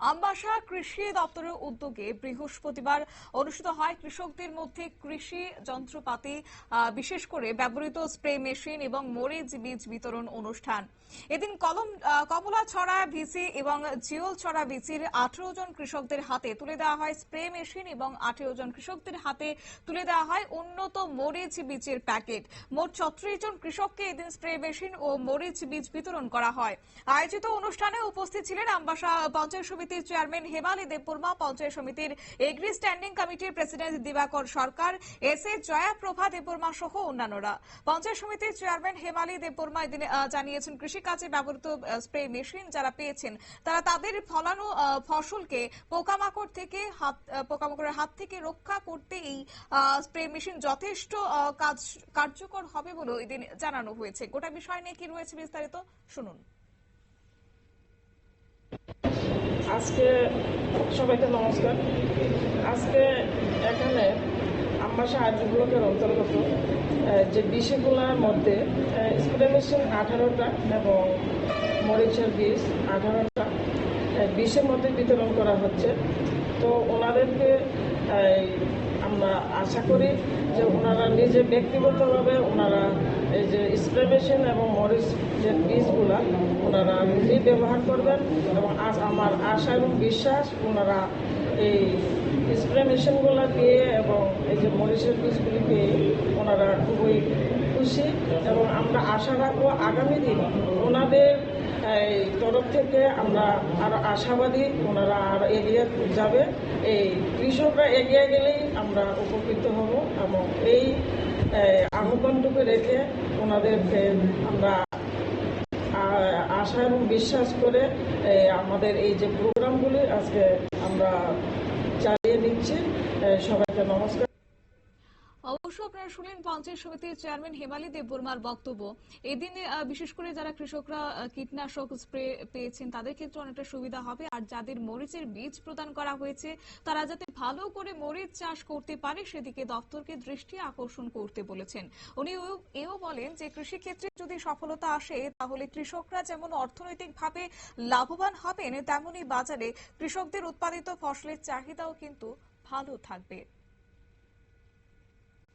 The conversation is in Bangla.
আমবাসা কৃষি দপ্তরের উদ্যোগে বৃহস্পতিবার অনুষ্ঠিত হয়। কৃষকদের মধ্যে কৃষি যন্ত্রপাতি বিশেষ করে ব্যবহৃত স্প্রে মেশিন এবং মরিচ বীজ বিতরণ অনুষ্ঠান। এদিন কলম আহ, কমলাছড়া ভিসি এবং জিওলছড়া ভিসির আঠারো জন কৃষকদের হাতে তুলে দেওয়া হয় স্প্রে মেশিন এবং আঠেরো জন কৃষকদের হাতে তুলে দেওয়া হয় উন্নত মরিচ বীজের প্যাকেট। মোট ছত্রিশ জন কৃষককে এদিন স্প্রে মেশিন ও মরিচ বীজ বিতরণ করা হয়। আয়োজিত অনুষ্ঠানে উপস্থিত ছিলেন আমবাসা পঞ্চায়েত সমিতির চেয়ারম্যান হেমালি দেববর্মা, পঞ্চায়েত সমিতির এগ্রি স্ট্যান্ডিং কমিটির president Dibakar Sarkar, S A Jaya Prabha Debbarma সহ অন্যান্যরা। পঞ্চায়েত সমিতির চেয়ারম্যান হেমালি দেববর্মা এদিন জানিয়েছেন কৃষিকাজে ব্যবহৃত স্প্রে মেশিন যারা পেয়েছেন, তারা তাদের ফলানো ফসলকে পোকামাকড় থেকে হাত পোকামাকড়ের হাত থেকে রক্ষা করতে এই স্প্রে মেশিন যথেষ্ট কাজ, কার্যকর হবে বলে এদিন জানানো হয়েছে। গোটা বিষয় নিয়ে কি রয়েছে বিস্তারিত? শুনুন। আজকে সবাইকে নমস্কার। আজকে এখানে আমবাসা আর্য ব্লকের অন্তর্গত যে বিষয়গুলোর মধ্যে স্প্রে মেশিন আঠারোটা এবং মরিচের বীজ আঠারোটা। বিষের মধ্যে বিতরণ করা হচ্ছে। তো ওনাদেরকে আমরা আশা করি যে ওনারা নিজে ব্যক্তিগতভাবে ওনারা এই যে স্প্রে মেশিন এবং মরিচ যে বীজগুলা ওনারা নিজেই ব্যবহার করবেন এবং আজ আমার আশা এবং বিশ্বাস ওনারা এই স্প্রে মেশিনগুলো দিয়ে এবং এই যে মরিচের বীজগুলি পেয়ে ওনারা খুবই খুশি এবং আমরা আশা রাখব আগামী দিন ওনাদের, এই, তরফ থেকে আমরা আরও আশাবাদী ওনারা আরও এগিয়ে যাবে। এই কৃষকরা এগিয়ে গেলেই আমরা উপকৃত হব এবং এই আহ্বানটুকু রেখে ওনাদেরকে আমরা আশা এবং বিশ্বাস করে আমাদের এই যে প্রোগ্রামগুলি আজকে আমরা চালিয়ে দিচ্ছি। সবাইকে নমস্কার। অবশ্য আপনারা শুনলেন পঞ্চায়েত সমিতির চেয়ারম্যান হেমালি দেববর্মার বক্তব্য। এদিন বিশেষ করে যারা কৃষকরা কীটনাশক স্প্রে পেয়েছেন, তাদের ক্ষেত্রে অনেকটা সুবিধা হবে। আর যাদের মরিচের বীজ প্রদান করা হয়েছে, তারা যাতে ভালো করে মরিচ চাষ করতে পারে, সেদিকে দপ্তরকে দৃষ্টি আকর্ষণ করতে বলেছেন। উনি এও- বলেন যে কৃষি ক্ষেত্রে যদি সফলতা আসে, তাহলে কৃষকরা যেমন অর্থনৈতিকভাবে লাভবান হবেন, তেমনি বাজারে কৃষকদের উৎপাদিত ফসলের চাহিদাও কিন্তু ভালো থাকবে।